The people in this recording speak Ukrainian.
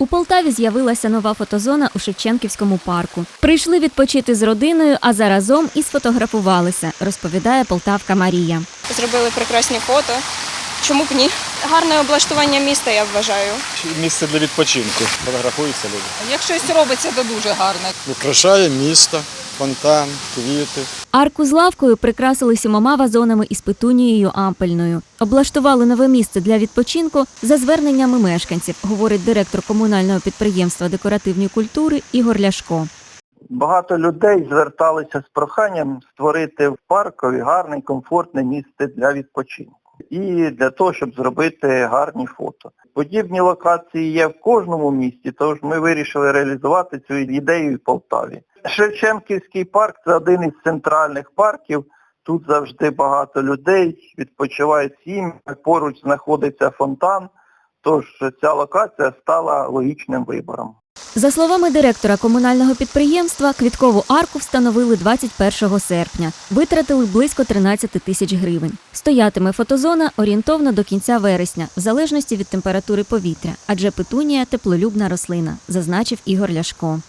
У Полтаві з'явилася нова фотозона у Шевченківському парку. Прийшли відпочити з родиною, а заразом і сфотографувалися, розповідає полтавка Марія. Зробили прекрасні фото. Чому б ні? Гарне облаштування міста, я вважаю. Місце для відпочинку. Фотографуються люди. Як щось робиться, то дуже гарно. Украшає місто, фонтан, квіти. Арку з лавкою прикрасили сімома вазонами із петунією ампельною. Облаштували нове місце для відпочинку за зверненнями мешканців, говорить директор комунального підприємства декоративні культури Ігор Ляшко. Багато людей зверталися з проханням створити в паркові гарне, комфортне місце для відпочинку і для того, щоб зробити гарні фото. Подібні локації є в кожному місті, тож ми вирішили реалізувати цю ідею в Полтаві. Шевченківський парк це один із центральних парків. Тут завжди багато людей, відпочивають сім'ї, поруч знаходиться фонтан, тож ця локація стала логічним вибором. За словами директора комунального підприємства, квіткову арку встановили 21 серпня. Витратили близько 13 тисяч гривень. Стоятиме фотозона орієнтовно до кінця вересня, в залежності від температури повітря, адже петунія теплолюбна рослина, зазначив Ігор Ляшко.